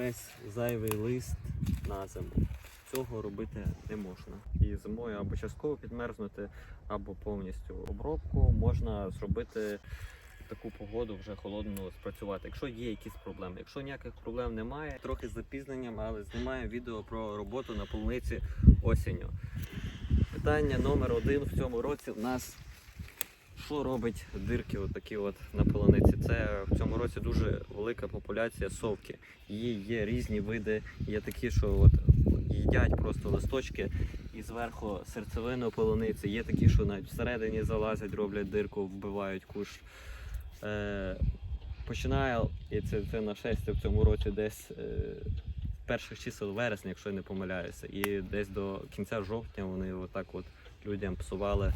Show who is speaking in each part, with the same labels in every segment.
Speaker 1: весь зайвий лист на зиму. Цього робити не можна. І зимою або частково підмерзнути, або повністю обробку можна зробити таку погоду вже холодну спрацювати. Якщо є якісь проблеми. Якщо ніяких проблем немає, трохи з запізненням, але знімаю відео про роботу на полуниці осінню. Питання номер один в цьому році в нас що робить дирки от такі от на полуниці? Це в цьому році дуже велика популяція совки. Її є різні види, є такі, що от їдять просто листочки і зверху серцевину полуниці. Є такі, що навіть всередині залазять, роблять дирку, вбивають куш. Е, починає, і це, це нашестя в цьому році десь е, перших чисел вересня, якщо я не помиляюся, і десь до кінця жовтня вони отак от людям псували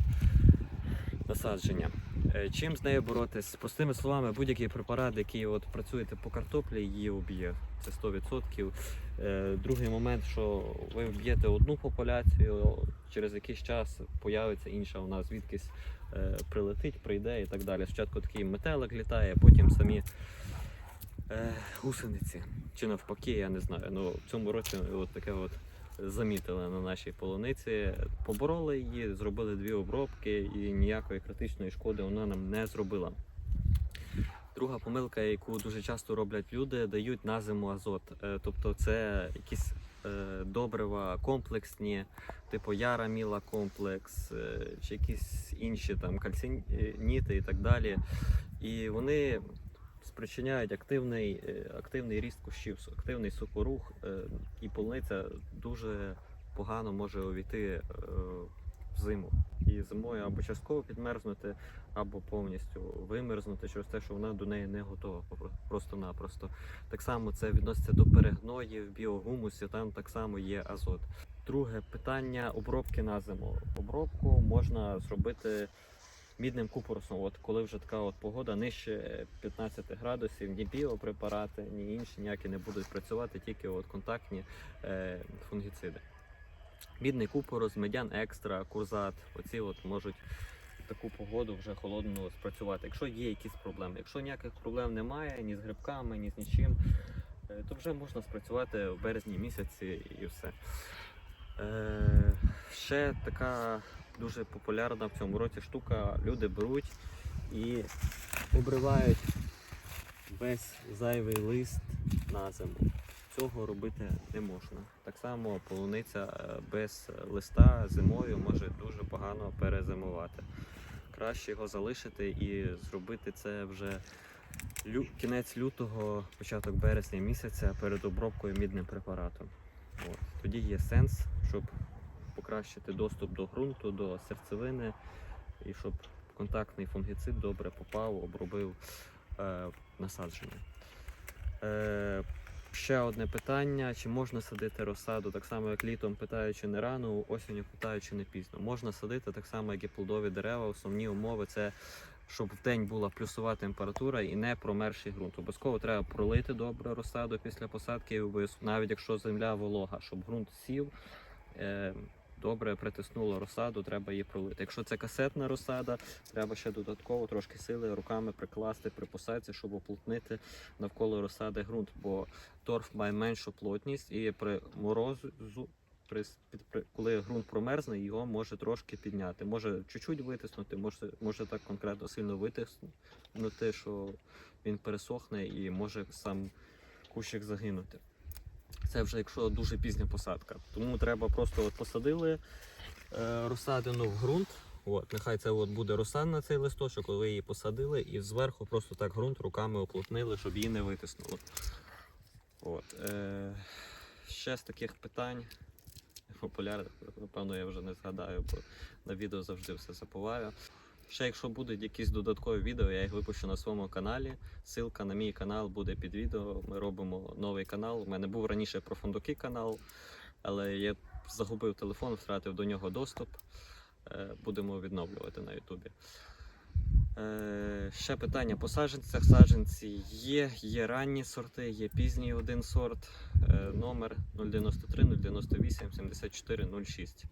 Speaker 1: насадження. Е, Чим з нею боротись? Простими словами, будь-який препарат, який от працюєте по картоплі, її вб'є. Це 100%. Е, Другий момент, що ви вб'єте одну популяцію, через якийсь час появиться інша, вона звідкись е, прилетить, прийде і так далі. Спочатку такий метелик літає, потім самі гусениці. Чи навпаки, я не знаю. Ну, в цьому році от таке от замітили на нашій полуниці. Побороли її, зробили дві обробки і ніякої критичної шкоди вона нам не зробила. Друга помилка, яку дуже часто роблять люди, дають на зиму азот. Е, Тобто це якісь е, добрива комплексні, типу яра міла комплекс, е, чи якісь інші там кальцініти і так далі. І вони спричиняють активний, е, активний ріст кущів, активний сухорух, е, і полуниця дуже погано може увійти е, в зиму. І зимою або частково підмерзнути, або повністю вимерзнути через те, що вона до неї не готова просто-напросто. Так само це відноситься до перегноїв, біогумусів, там так само є азот. Друге питання обробки на зиму. Обробку можна зробити мідним купоросом. От коли вже така от погода нижче 15 градусів, ні біопрепарати, ні інші ніякі не будуть працювати, тільки от контактні е, фунгіциди. Мідний купорос, медян екстра, курзат, оці от можуть в таку погоду вже холодну спрацювати. Якщо є якісь проблеми. Якщо ніяких проблем немає, ні з грибками, ні з нічим, е, то вже можна спрацювати в березні місяці і все. Е, ще така дуже популярна в цьому році штука. Люди беруть і обривають весь зайвий лист на зиму. Цього робити не можна. Так само полуниця е, без листа зимою може дуже погано перезимувати. Краще його залишити і зробити це вже лю- кінець лютого, початок березня місяця перед обробкою мідним препаратом. От. Тоді є сенс, щоб покращити доступ до ґрунту, до серцевини, і щоб контактний фунгіцид добре попав, обробив е, насадження. Е, ще одне питання: чи можна садити розсаду так само, як літом питаючи не рано, осінню питаючи не пізно. Можна садити так само, як і плодові дерева. Основні умови це щоб в день була плюсова температура і не промерший ґрунт. Обов'язково треба пролити добре розсаду після посадки, навіть якщо земля волога, щоб ґрунт сів. Е, Добре притиснуло розсаду, треба її пролити. Якщо це касетна розсада, треба ще додатково трошки сили руками прикласти при посадці, щоб оплотнити навколо розсади ґрунт, бо торф має меншу плотність і при морозу, при, при, коли ґрунт промерзне, його може трошки підняти. Може чуть-чуть витиснути, може, може так конкретно сильно витиснути, що він пересохне і може сам кущик загинути. Це вже якщо дуже пізня посадка. Тому треба просто от посадили е, розсадину в ґрунт. От, нехай це от буде розсадна цей листочок, коли її посадили, і зверху просто так ґрунт руками оплотнили, щоб її не витиснуло. От, е, ще з таких питань популярних, напевно, я вже не згадаю, бо на відео завжди все забуваю. Ще якщо будуть якісь додаткові відео, я їх випущу на своєму каналі. Ссылка на мій канал буде під відео. Ми робимо новий канал. У мене був раніше про фундуки канал, але я загубив телефон, втратив до нього доступ. Е, Будемо відновлювати на Ютубі. Е, ще питання по саджанцях. Саджанці є, є ранні сорти, є пізній один сорт. Е, номер 093 098 74 06.